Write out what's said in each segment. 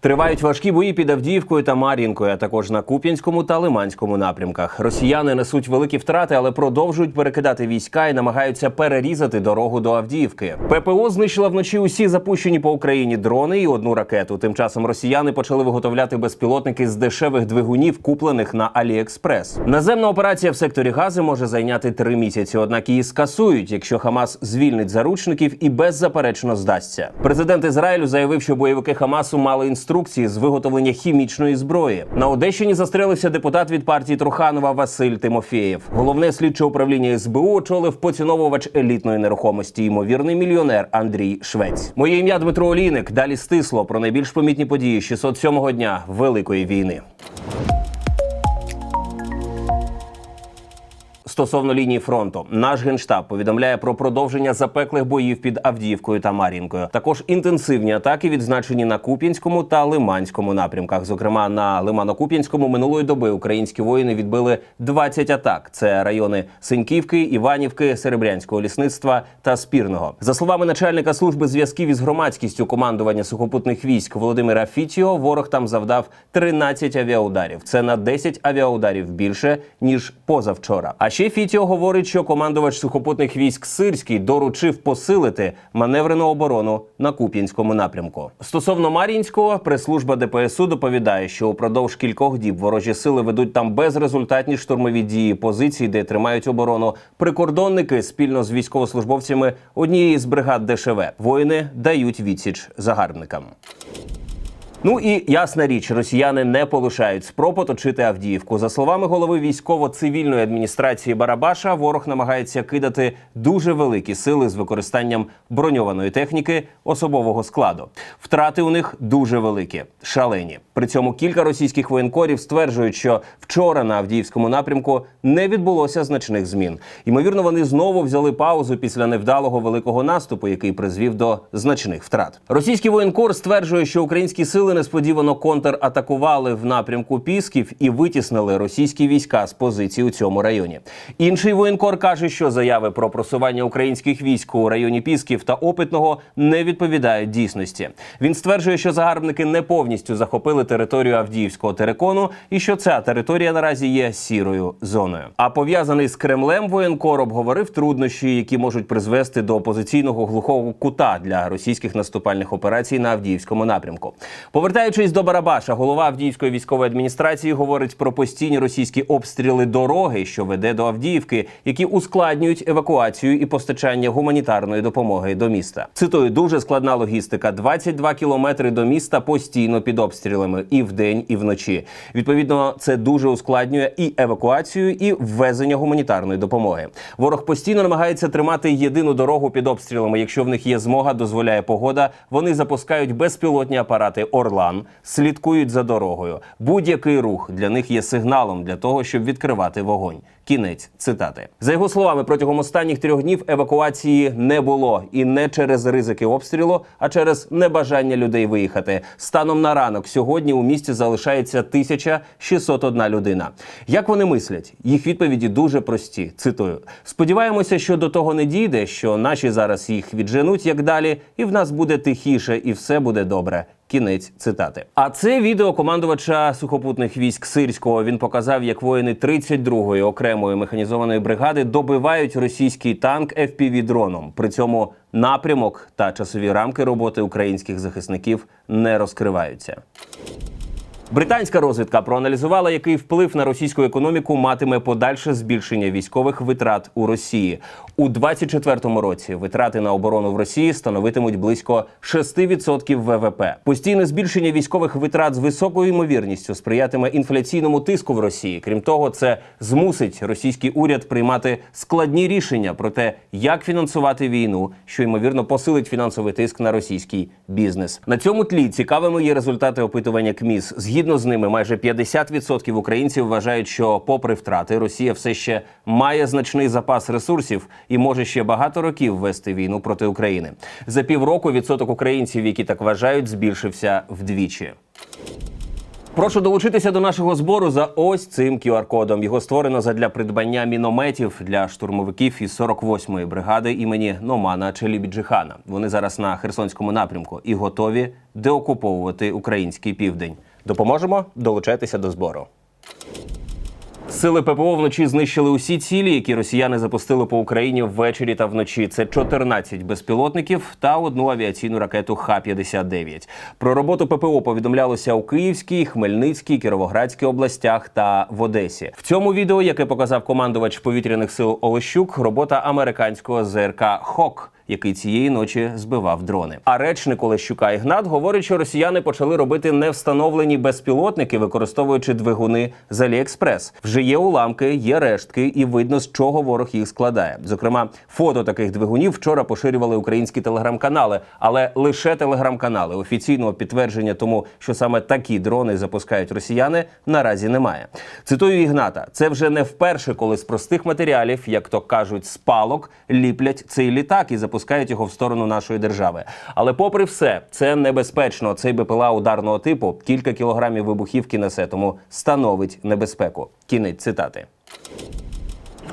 Тривають важкі бої під Авдіївкою та Мар'їнкою, а також на Куп'янському та Лиманському напрямках. Росіяни несуть великі втрати, але продовжують перекидати війська і намагаються перерізати дорогу до Авдіївки. ППО знищила вночі усі запущені по Україні дрони і одну ракету. Тим часом росіяни почали виготовляти безпілотники з дешевих двигунів, куплених на Аліекспрес. Наземна операція в секторі Гази може зайняти три місяці. Однак її скасують, якщо Хамас звільнить заручників і беззаперечно здасться. Президент Ізраїлю заявив, що бойовики Хамасу мали інструкції з виготовлення хімічної зброї. На Одещині застрелився депутат від партії Труханова Василь Тимофєєв. Головне слідче управління СБУ очолив поціновувач елітної нерухомості, ймовірний мільйонер Андрій Швець. Моє ім'я Дмитро Олійник. Далі стисло про найбільш помітні події 607-го дня Великої війни. Стосовно лінії фронту, наш генштаб повідомляє про продовження запеклих боїв під Авдіївкою та Мар'їнкою. Також інтенсивні атаки відзначені на Куп'янському та Лиманському напрямках. Зокрема, на Лимано-Куп'янському минулої доби українські воїни відбили 20 атак. Це райони Синьківки, Іванівки, Серебрянського лісництва та Спірного. За словами начальника служби зв'язків із громадськістю командування сухопутних військ Володимира Фітіо, ворог там завдав 13 авіаударів. Це на 10 авіаударів більше ніж позавчора. А ще Фітіо говорить, що командувач сухопутних військ Сирський доручив посилити маневрену оборону на Куп'янському напрямку. Стосовно Мар'їнського, прес-служба ДПСУ доповідає, що упродовж кількох діб ворожі сили ведуть там безрезультатні штурмові дії позицій, де тримають оборону прикордонники спільно з військовослужбовцями однієї з бригад ДШВ. Воїни дають відсіч загарбникам. Ну і ясна річ, росіяни не полишають спроб оточити Авдіївку. За словами голови військово-цивільної адміністрації Барабаша, ворог намагається кидати дуже великі сили з використанням броньованої техніки особового складу. Втрати у них дуже великі, шалені. При цьому кілька російських воєнкорів стверджують, що вчора на Авдіївському напрямку не відбулося значних змін. Ймовірно, вони знову взяли паузу після невдалого великого наступу, який призвів до значних втрат. Російський воєнкор стверджує, що українські сили несподівано контратакували в напрямку Пісків і витіснили російські війська з позицій у цьому районі. Інший воєнкор каже, що заяви про просування українських військ у районі Пісків та Опитного не відповідають дійсності. Він стверджує, що загарбники не повністю захопили територію Авдіївського терикону і що ця територія наразі є сірою зоною. А пов'язаний з Кремлем воєнкор обговорив труднощі, які можуть призвести до опозиційного глухого кута для російських наступальних операцій на Авдіївському напрямку. Повертаючись до Барабаша, голова Авдіївської військової адміністрації говорить про постійні російські обстріли дороги, що веде до Авдіївки, які ускладнюють евакуацію і постачання гуманітарної допомоги до міста. Цитую, дуже складна логістика: 22 кілометри до міста постійно під обстрілами і вдень, і вночі. Відповідно, це дуже ускладнює і евакуацію, і ввезення гуманітарної допомоги. Ворог постійно намагається тримати єдину дорогу під обстрілами. Якщо в них є змога, дозволяє погода. Вони запускають безпілотні апарати Орлан, слідкують за дорогою. Будь-який рух для них є сигналом для того, щоб відкривати вогонь. Кінець цитати за його словами, протягом останніх трьох днів евакуації не було і не через ризики обстрілу, а через небажання людей виїхати. Станом на ранок сьогодні у місті залишається 1601 людина. Як вони мислять? Їх відповіді дуже прості. Цитую: сподіваємося, що до того не дійде, що наші зараз їх відженуть як далі, і в нас буде тихіше, і все буде добре. Кінець цитати. А це відео командувача сухопутних військ Сирського. Він показав, як воїни 32-ї окремої механізованої бригади добивають російський танк fpv дроном. При цьому напрямок та часові рамки роботи українських захисників не розкриваються. Британська розвідка проаналізувала, який вплив на російську економіку матиме подальше збільшення військових витрат у Росії у 2024 році. Витрати на оборону в Росії становитимуть близько 6% ВВП. Постійне збільшення військових витрат з високою ймовірністю сприятиме інфляційному тиску в Росії. Крім того, це змусить російський уряд приймати складні рішення про те, як фінансувати війну, що ймовірно посилить фінансовий тиск на російський бізнес. На цьому тлі цікавими є результати опитування КМІС. Згідно з ними, майже 50% українців вважають, що, попри втрати, Росія все ще має значний запас ресурсів і може ще багато років вести війну проти України. За півроку відсоток українців, які так вважають, збільшився вдвічі. Прошу долучитися до нашого збору за ось цим QR-кодом. Його створено задля придбання мінометів для штурмовиків із 48-ї бригади імені Номана Челібіджихана. Вони зараз на Херсонському напрямку і готові деокуповувати український південь. Допоможемо долучайтеся до збору. Сили ППО вночі знищили усі цілі, які росіяни запустили по Україні ввечері та вночі. Це 14 безпілотників та одну авіаційну ракету Х-59. Про роботу ППО повідомлялося у Київській, Хмельницькій, Кіровоградській областях та в Одесі. В цьому відео, яке показав командувач повітряних сил Олещук, робота американського ЗРК Хок який цієї ночі збивав дрони. А речник Олещука Ігнат говорить, що росіяни почали робити невстановлені безпілотники, використовуючи двигуни з Аліекспрес. Вже є уламки, є рештки, і видно, з чого ворог їх складає. Зокрема, фото таких двигунів вчора поширювали українські телеграм-канали, але лише телеграм-канали. Офіційного підтвердження тому, що саме такі дрони запускають росіяни, наразі немає. Цитую Ігната: це вже не вперше, коли з простих матеріалів, як то кажуть, з палок ліплять цей літак і запускають його в сторону нашої держави. Але, попри все, це небезпечно. Цей БПЛА ударного типу кілька кілограмів вибухівки несе, тому становить небезпеку. Кінець цитати.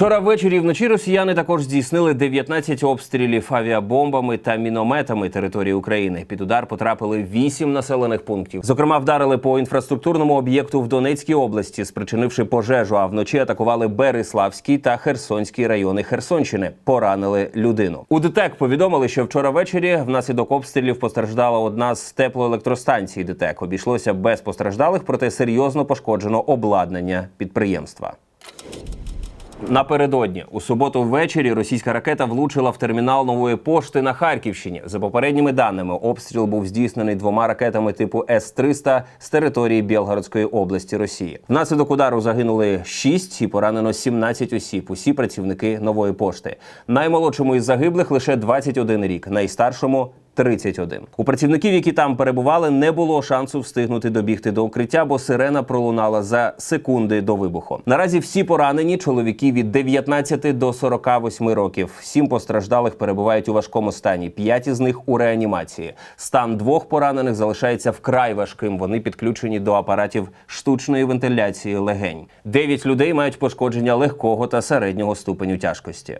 Вчора ввечері і вночі росіяни також здійснили 19 обстрілів авіабомбами та мінометами території України. Під удар потрапили 8 населених пунктів. Зокрема, вдарили по інфраструктурному об'єкту в Донецькій області, спричинивши пожежу. А вночі атакували Береславський та Херсонський райони Херсонщини. Поранили людину. У ДТЕК повідомили, що вчора ввечері внаслідок обстрілів постраждала одна з теплоелектростанцій. ДТЕК обійшлося без постраждалих, проте серйозно пошкоджено обладнання підприємства. Напередодні у суботу ввечері російська ракета влучила в термінал нової пошти на Харківщині. За попередніми даними, обстріл був здійснений двома ракетами типу С-300 з території Білгородської області Росії. Внаслідок удару загинули 6 і поранено 17 осіб. Усі працівники нової пошти. Наймолодшому із загиблих лише 21 рік, найстаршому 31. У працівників, які там перебували, не було шансу встигнути добігти до укриття, бо сирена пролунала за секунди до вибуху. Наразі всі поранені чоловіки від 19 до 48 років. Сім постраждалих перебувають у важкому стані. П'ять із них у реанімації. Стан двох поранених залишається вкрай важким. Вони підключені до апаратів штучної вентиляції легень. Дев'ять людей мають пошкодження легкого та середнього ступеню тяжкості.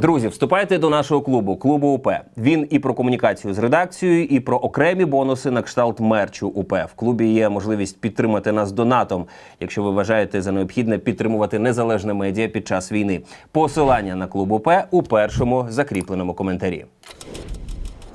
Друзі, вступайте до нашого клубу, клубу УП. Він і про комунікацію з редакцією, і про окремі бонуси на кшталт мерчу УП. В клубі є можливість підтримати нас донатом, якщо ви вважаєте за необхідне підтримувати незалежне медіа під час війни. Посилання на клуб УП у першому закріпленому коментарі.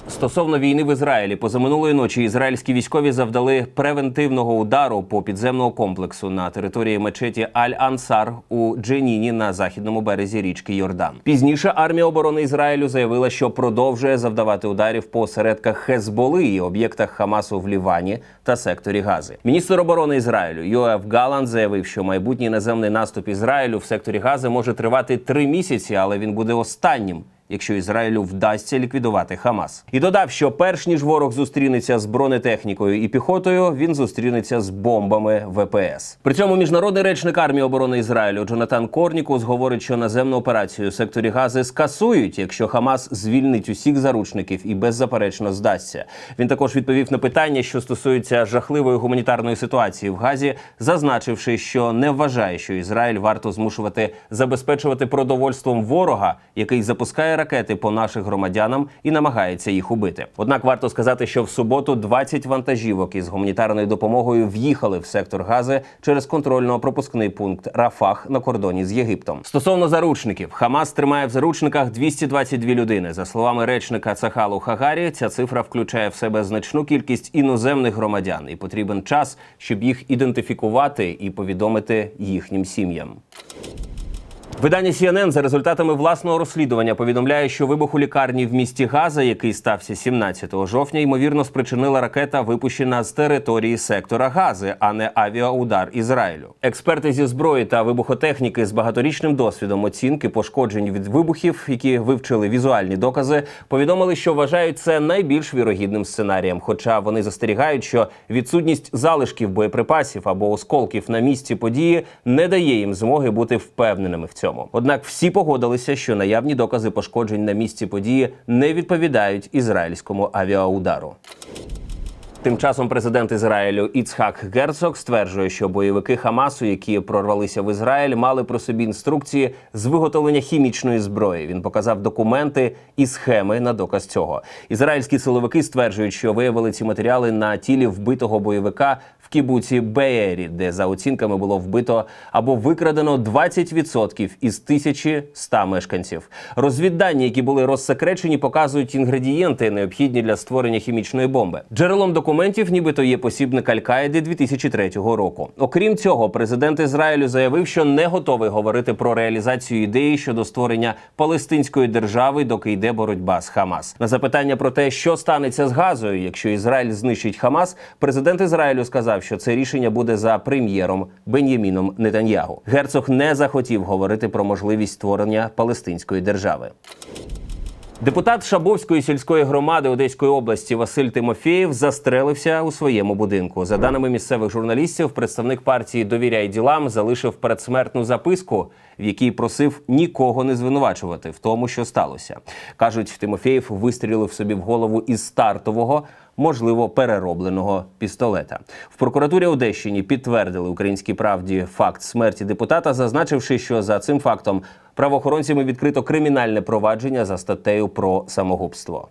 Стосовно війни в Ізраїлі, позаминулої ночі ізраїльські військові завдали превентивного удару по підземного комплексу на території мечеті Аль-Ансар у Дженіні на західному березі річки Йордан. Пізніше армія оборони Ізраїлю заявила, що продовжує завдавати ударів по осередках Хезболи і об'єктах Хамасу в Лівані та секторі Гази. Міністр оборони Ізраїлю Йоеф Галанд заявив, що майбутній наземний наступ Ізраїлю в секторі Гази може тривати три місяці, але він буде останнім якщо Ізраїлю вдасться ліквідувати Хамас. І додав, що перш ніж ворог зустрінеться з бронетехнікою і піхотою, він зустрінеться з бомбами ВПС. При цьому міжнародний речник армії оборони Ізраїлю Джонатан Корнікус говорить, що наземну операцію у секторі Гази скасують, якщо Хамас звільнить усіх заручників і беззаперечно здасться. Він також відповів на питання, що стосується жахливої гуманітарної ситуації в Газі, зазначивши, що не вважає, що Ізраїль варто змушувати забезпечувати продовольством ворога, який запускає ракети по наших громадянам і намагається їх убити. Однак варто сказати, що в суботу 20 вантажівок із гуманітарною допомогою в'їхали в сектор Гази через контрольно-пропускний пункт Рафах на кордоні з Єгиптом. Стосовно заручників, Хамас тримає в заручниках 222 людини. За словами речника Цахалу Хагарі, ця цифра включає в себе значну кількість іноземних громадян, і потрібен час, щоб їх ідентифікувати і повідомити їхнім сім'ям. Видання CNN за результатами власного розслідування повідомляє, що вибух у лікарні в місті Газа, який стався 17 жовтня, ймовірно спричинила ракета, випущена з території сектора Гази, а не авіаудар Ізраїлю. Експерти зі зброї та вибухотехніки з багаторічним досвідом оцінки пошкоджень від вибухів, які вивчили візуальні докази, повідомили, що вважають це найбільш вірогідним сценарієм. Хоча вони застерігають, що відсутність залишків боєприпасів або осколків на місці події не дає їм змоги бути впевненими в цьому. Однак всі погодилися, що наявні докази пошкоджень на місці події не відповідають ізраїльському авіаудару. Тим часом президент Ізраїлю Іцхак Герцог стверджує, що бойовики Хамасу, які прорвалися в Ізраїль, мали при собі інструкції з виготовлення хімічної зброї. Він показав документи і схеми на доказ цього. Ізраїльські силовики стверджують, що виявили ці матеріали на тілі вбитого бойовика в кібуці Беєрі, де за оцінками було вбито або викрадено 20% із 1100 мешканців. Розвіддані, які були розсекречені, показують інгредієнти, необхідні для створення хімічної бомби. Джерелом документів, нібито є посібник Аль-Каїди 2003 року. Окрім цього, президент Ізраїлю заявив, що не готовий говорити про реалізацію ідеї щодо створення палестинської держави, доки йде боротьба з Хамас. На запитання про те, що станеться з Газою, якщо Ізраїль знищить Хамас, президент Ізраїлю сказав, що це рішення буде за прем'єром Бен'яміном Нетаньягу. Герцог не захотів говорити про можливість створення палестинської держави. Депутат Шабовської сільської громади Одеської області Василь Тимофєєв застрелився у своєму будинку. За даними місцевих журналістів, представник партії Довіряй ділам залишив передсмертну записку, в якій просив нікого не звинувачувати в тому, що сталося. кажуть, Тимофєєв вистрілив собі в голову із стартового. Можливо, переробленого пістолета в прокуратурі Одещині підтвердили українській правді факт смерті депутата, зазначивши, що за цим фактом правоохоронцями відкрито кримінальне провадження за статтею про самогубство.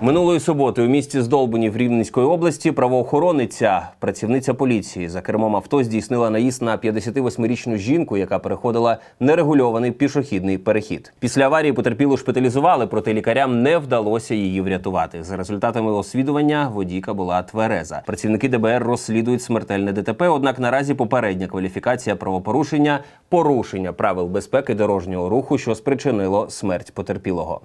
Минулої суботи у місті Здолбунів Рівненської області правоохорониця, працівниця поліції за кермом авто здійснила наїзд на 58-річну жінку, яка переходила нерегульований пішохідний перехід. Після аварії потерпілу шпиталізували, проте лікарям не вдалося її врятувати. За результатами освідування водійка була твереза. Працівники ДБР розслідують смертельне ДТП. Однак наразі попередня кваліфікація правопорушення порушення правил безпеки дорожнього руху, що спричинило смерть потерпілого.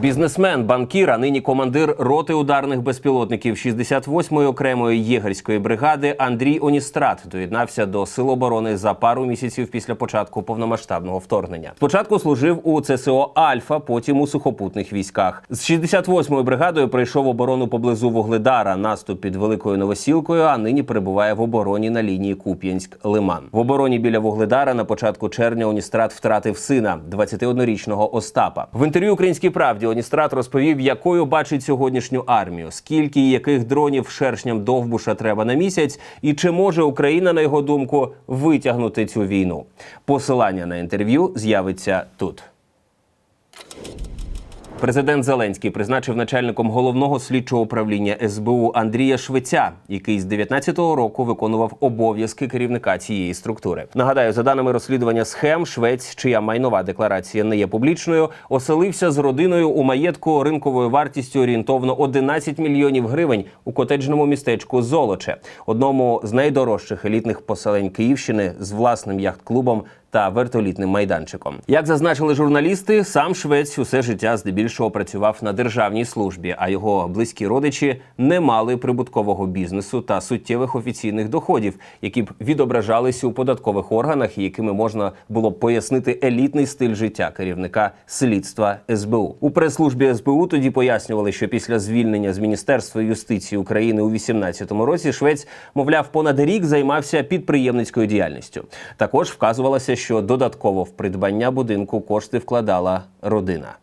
Бізнесмен, банкір, а нині командир роти ударних безпілотників 68-ї окремої єгерської бригади Андрій Оністрат доєднався до сил оборони за пару місяців після початку повномасштабного вторгнення. Спочатку служив у ЦСО Альфа, потім у сухопутних військах. З 68-ю бригадою пройшов оборону поблизу Вугледара, наступ під великою новосілкою. А нині перебуває в обороні на лінії Куп'янськ-Лиман. В обороні біля Вугледара на початку червня Оністрат втратив сина 21-річного Остапа. В інтерв'ю Українській правді Оністрат розповів, якою бачить сьогоднішню армію, скільки і яких дронів шершням довбуша треба на місяць, і чи може Україна, на його думку, витягнути цю війну. Посилання на інтерв'ю з'явиться тут. Президент Зеленський призначив начальником головного слідчого управління СБУ Андрія Швеця, який з 19-го року виконував обов'язки керівника цієї структури. Нагадаю, за даними розслідування схем, Швець, чия майнова декларація не є публічною, оселився з родиною у маєтку ринковою вартістю орієнтовно 11 мільйонів гривень у котеджному містечку Золоче, одному з найдорожчих елітних поселень Київщини з власним яхт-клубом та вертолітним майданчиком. Як зазначили журналісти, сам швець усе життя здебільшого працював на державній службі, а його близькі родичі не мали прибуткового бізнесу та суттєвих офіційних доходів, які б відображалися у податкових органах, і якими можна було б пояснити елітний стиль життя керівника слідства СБУ. У прес-службі СБУ тоді пояснювали, що після звільнення з міністерства юстиції України у 2018 році швець, мовляв, понад рік займався підприємницькою діяльністю. Також вказувалося, що додатково в придбання будинку кошти вкладала родина.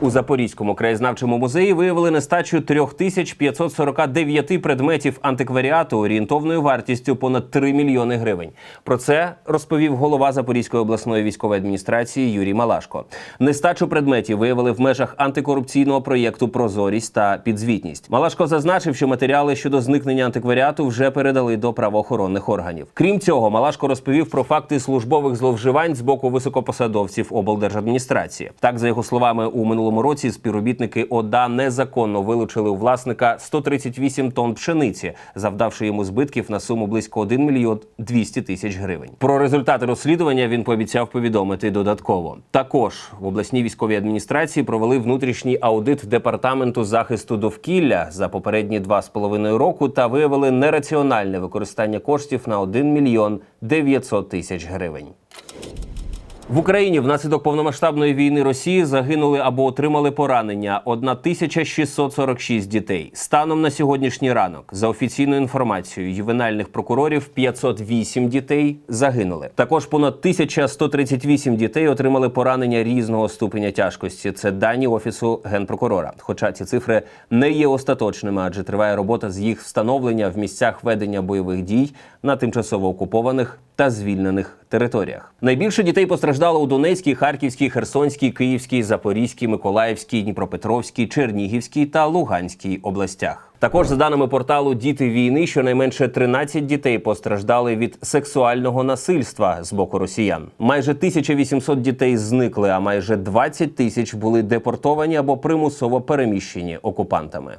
У Запорізькому краєзнавчому музеї виявили нестачу 3549 предметів антикваріату орієнтовною вартістю понад 3 мільйони гривень. Про це розповів голова Запорізької обласної військової адміністрації Юрій Малашко. Нестачу предметів виявили в межах антикорупційного проєкту Прозорість та підзвітність. Малашко зазначив, що матеріали щодо зникнення антикваріату вже передали до правоохоронних органів. Крім цього, Малашко розповів про факти службових зловживань з боку високопосадовців облдержадміністрації. Так, за його словами, у минулому минулому році співробітники ОДА незаконно вилучили у власника 138 тонн пшениці, завдавши йому збитків на суму близько 1 мільйон 200 тисяч гривень. Про результати розслідування він пообіцяв повідомити додатково. Також в обласній військовій адміністрації провели внутрішній аудит департаменту захисту довкілля за попередні два з половиною року та виявили нераціональне використання коштів на 1 мільйон 900 тисяч гривень. В Україні внаслідок повномасштабної війни Росії загинули або отримали поранення 1646 дітей. Станом на сьогоднішній ранок, за офіційною інформацією ювенальних прокурорів, 508 дітей загинули. Також понад 1138 дітей отримали поранення різного ступеня тяжкості. Це дані офісу генпрокурора. Хоча ці цифри не є остаточними, адже триває робота з їх встановлення в місцях ведення бойових дій на тимчасово окупованих та звільнених територіях. Найбільше дітей постраждало у Донецькій, Харківській, Херсонській, Київській, Запорізькій, Миколаївській, Дніпропетровській, Чернігівській та Луганській областях. Також за даними порталу Діти війни, щонайменше 13 дітей постраждали від сексуального насильства з боку росіян. Майже 1800 дітей зникли, а майже 20 тисяч були депортовані або примусово переміщені окупантами.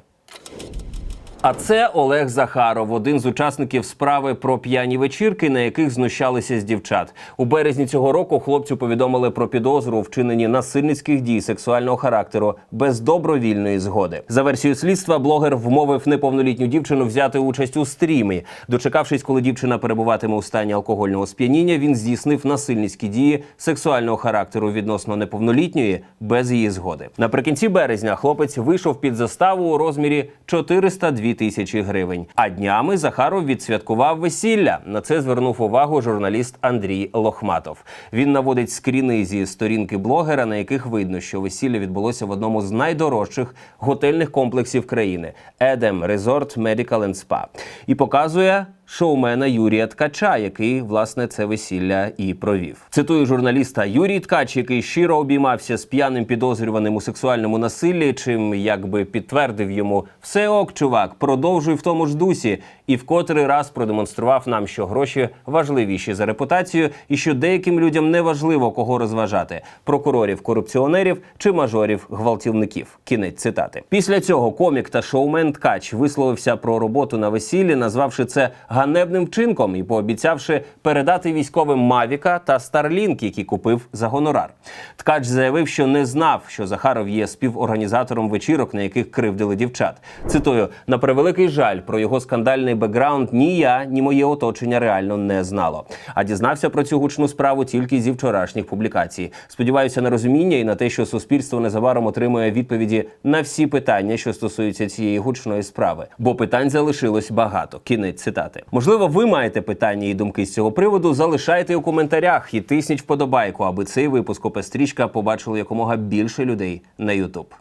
А це Олег Захаров, один з учасників справи про п'яні вечірки, на яких знущалися з дівчат. У березні цього року хлопцю повідомили про підозру у вчиненні насильницьких дій сексуального характеру без добровільної згоди. За версією слідства, блогер вмовив неповнолітню дівчину взяти участь у стрімі. Дочекавшись, коли дівчина перебуватиме у стані алкогольного сп'яніння, він здійснив насильницькі дії сексуального характеру відносно неповнолітньої без її згоди. Наприкінці березня хлопець вийшов під заставу у розмірі 402 тисячі гривень. А днями Захаров відсвяткував весілля. На це звернув увагу журналіст Андрій Лохматов. Він наводить скріни зі сторінки блогера, на яких видно, що весілля відбулося в одному з найдорожчих готельних комплексів країни Едем Resort Medical and Spa. і показує. Шоумена Юрія Ткача, який власне це весілля і провів. Цитую журналіста Юрій Ткач, який щиро обіймався з п'яним підозрюваним у сексуальному насиллі, чим якби підтвердив йому все ок, чувак, продовжуй в тому ж дусі, і в котрий раз продемонстрував нам, що гроші важливіші за репутацію, і що деяким людям не важливо кого розважати прокурорів, корупціонерів чи мажорів гвалтівників. Кінець цитати. Після цього комік та шоумен Ткач висловився про роботу на весіллі, назвавши це ганебним вчинком і пообіцявши передати військовим Мавіка та Старлінк, які купив за гонорар. Ткач заявив, що не знав, що Захаров є співорганізатором вечірок, на яких кривдили дівчат. Цитую: на превеликий жаль про його скандальний бекграунд ні я, ні моє оточення реально не знало. А дізнався про цю гучну справу тільки зі вчорашніх публікацій. Сподіваюся на розуміння і на те, що суспільство незабаром отримує відповіді на всі питання, що стосуються цієї гучної справи. Бо питань залишилось багато. Кінець цитати. Можливо, ви маєте питання і думки з цього приводу. Залишайте у коментарях і тисніть вподобайку, аби цей випуск Опестрічка побачили якомога більше людей на Ютуб.